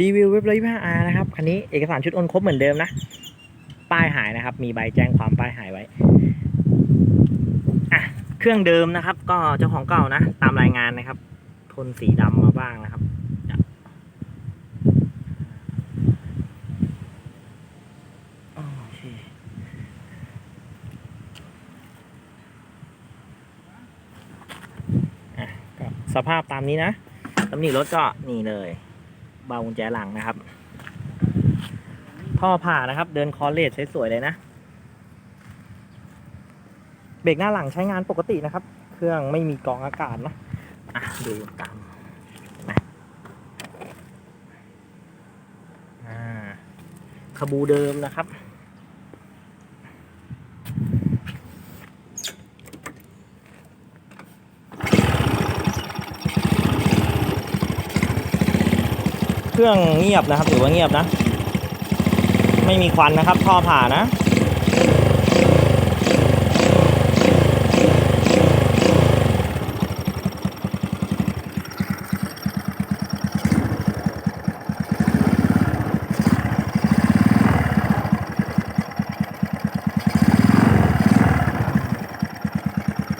รีวิวเว็บร้อยห้าอาร์นะครับคันนี้เอกสารชุดโอนครบเหมือนเดิมนะ ป้ายหายนะครับ มีใบแจ้งความป้ายหายไว้อะเครื่องเดิมนะครับ ก็เจ้าของเก่านะ ตามรายงานนะครับ ทนสีดำมาบ้างนะครับสภาพตามนี้นะตำหนิรถก็นี่เลย เบากุญแจหลังนะครับ ท่อผ่านะครับ เดินคอเลสสวยๆเลยนะ เบรกหน้าหลังใช้งานปกตินะครับ เครื่องไม่มีกองอากาศนะอะดูตามนะขบูเดิมนะครับ เครื่องเงียบนะครับถือว่าเงียบนะ ไม่มีควันนะครับท่อผ่านะ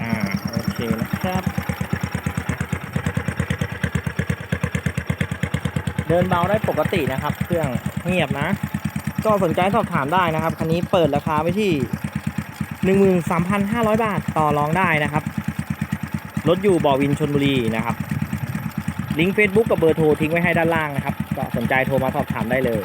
อ่าโอเคนะครับ เดินเบาได้ปกตินะครับ เครื่องเงียบนะ ก็สนใจสอบถามได้นะครับ คันนี้เปิดราคาไว้ที่ 13,500 บาทต่อรองได้นะครับ รถอยู่บ่อวินชนบุรีนะครับ ลิงก์ Facebook กับเบอร์โทรทิ้งไว้ให้ด้านล่างนะครับ ก็สนใจโทรมาสอบถามได้เลย